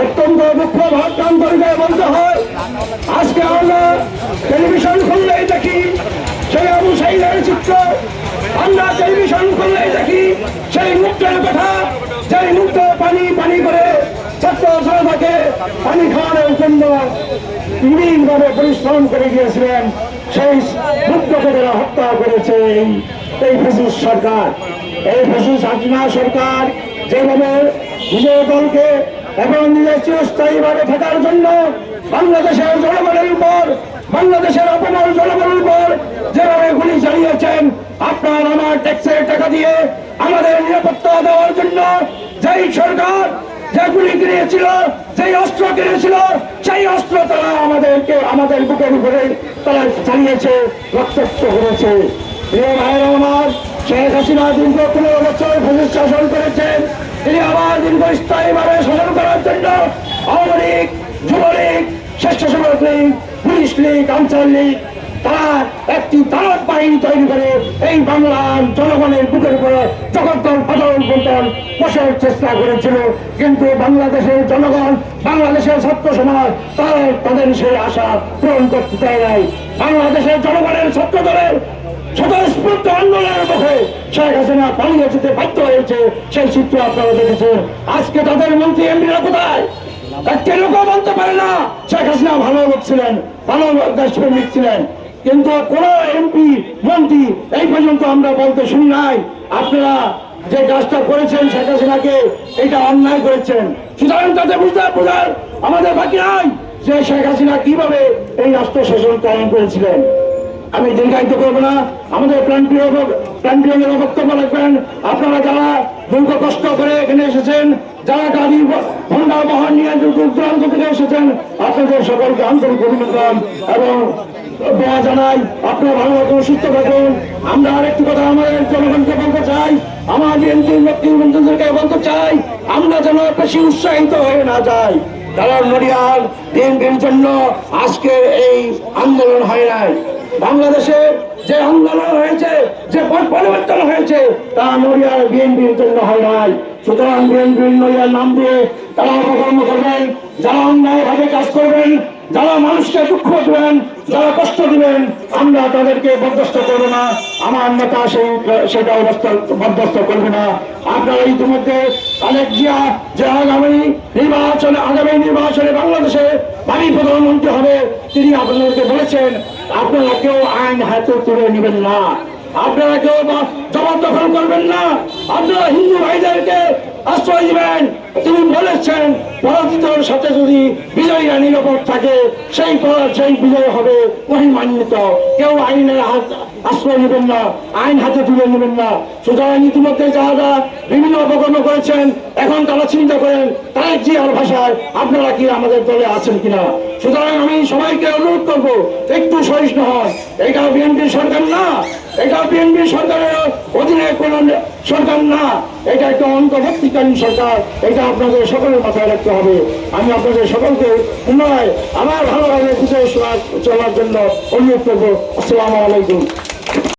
অত্যন্ত দুঃখ ভাবকান্ত হৃদয় বলতে হয়। আজকে আমরা টেলিভিশন খুললেই দেখি, সেই আবু সাইদের চিত্র। আমরা টেলিভিশন খুললেই দেখি, সেই মুক্তের কথা সেই মুক্ত পানি পানি করে ছাত্র জনতাকে পানি খাওয়ানোর জন্য বিভিন্নভাবে পরিশ্রম করে গিয়েছিলেন, সেই মুক্তকে তারা হত্যা করেছে, এই এই ফেসিস সরকার। এই ফেসিস হাসিনা সরকার যেভাবে নিজের দলকে এবং চিরস্থায়ীভাবে থাকার জন্য বাংলাদেশের জনগণের উপর, বাংলাদেশের অপমান জনগণের উপর যেভাবে গুলি চালিয়েছেন, আপনার আমার ট্যাক্সের টাকা দিয়ে আমাদের নিরাপত্তা দেওয়ার জন্য যেই সরকার যে গুলি কিনেছিল, যেই অস্ত্র কিনেছিল, সেই অস্ত্র তারা আমাদেরকে, আমাদের বুকের উপরে তারা চালিয়েছে, রক্তাক্ত করেছে। আমার, শেখ হাসিনা দীর্ঘ পনেরো বছর ফেসিস শাসন করেছেন। তিনি আবার করার জন্য Awami League police league league একটি বাহিনী তৈরি করে এই বাংলার জনগণের বুকের উপরে বসার চেষ্টা করেছিল। কিন্তু বাংলাদেশের জনগণ, বাংলাদেশের ছাত্র সমাজ তারা তাদের সেই আশা পূরণ করতে দেয় নাই। বাংলাদেশের জনগণের ছাত্র দলের স্বতঃস্ফূর্ত আন্দোলনের মুখে শেখ হাসিনা পালিয়ে যেতে বাধ্য হয়েছে, সেই চিত্র আপনারা দেখেছেন। আজকে তাদের মন্ত্রী এমপিরা কোথায়? লোকও বলতে পারে না, শেখ হাসিনা ভালো লোক ছিলেন, ভালো দেশপ্রেমিক ছিলেন। কিন্তু কোন এমপি, মন্ত্রী এই পর্যন্ত আমরা বলতে শুনি নাই। আপনারা যে কাজটা করেছেন শেখ হাসিনাকে, এটা অন্যায় করেছেন। সুতরাং তাদের বুঝতে বোঝার আমাদের বাকি নাই যে শেখ হাসিনা কীভাবে এই রাষ্ট্র শাসন কায়েম করেছিলেন। আমি দীর্ঘায়িত করব না। আমাদের প্রাণপ্রিয় প্রাণপ্রিয় বক্তব্য রাখবেন। আপনারা যারা দুর্গ কষ্ট করে এখানে এসেছেন, যারা গাড়ি, হন্ডা, বহন নিয়ে দূর দূরান্ত থেকে এসেছেন, আপনাদের সকলকে আন্তরিক অভিনন্দন এবং দোয়া জানাই। আপনারা ভালো থাকুন, সুস্থ থাকুন। আমরা আরেকটি কথা আমাদের জনগণকে বলতে চাই। আমার বিএনপি লক্ষ্মী বন্ধুদেরকে বলতে চাই, আমরা যেন বেশি উৎসাহিত হয়ে না যাই। কারণ নড়িয়াল বিএনপির জন্য আজকে এই আন্দোলন হয় নাই। বাংলাদেশে যে আন্দোলন হয়েছে, যে পট পরিবর্তন হয়েছে, তা নড়িয়ার বিএনপির জন্য হয় নাই। সুতরাং বিএনপির নড়িয়ার নাম দিয়ে তারা অপকর্ম করবেন, যারা অন্যায়ভাবে কাজ করবেন, যারা মানুষকে দুঃখ দেবেন, যারা কষ্ট দিবেন, আমরা তাদেরকে বরদাস্ত করব না। আমার নেতা সেই, সেটা অবস্থা বরদাস্ত করবে না। আপনারা ইতিমধ্যে তালেক জিয়া যে আগামী নির্বাচনে আগামী নির্বাচনে বাংলাদেশে ভাবি প্রধানমন্ত্রী হবে, তিনি আপনাদেরকে বলেছেন আপনারা কেউ আইন হাতে তুলে নেবেন না। আপনারা কেউ জবরদখল করবেন না। আপনারা হিন্দু ভাইদেরকে আশ্রয় দিবেন। বলেছেন পরাজিতর সাথে যদি বিজয়ীরা নিরাপদ থাকে, সেই সেই বিজয় হবে মহিমান্বিত কেউ আইনের হাত আশ্রয় নেবেন না, আইন হাতে তুলে নেবেন না। সুতরাং ইতিমধ্যে যারা বিভিন্ন অপকর্ম করেছেন, এখন তারা চিন্তা করেন তাই জি আর ভাষায় আপনারা কি আমাদের দলে আছেন কিনা? সুতরাং আমি সবাইকে অনুরোধ করব, একটু সহিষ্ণু হন। এটা বিএনপি সরকার না এটা বিএনপি সরকারের অধীনে কোন সরকার না। এটা একটা অন্তর্ভুক্তিকালীন সরকার। এটা আপনাদের সকলের মাথায় রাখতে হবে। আমি আপনাদের সকলকে পুনরায় আমার ভালোভাবে বুঝে চলার জন্য অনুরোধ করব। আসসালামু আলাইকুম।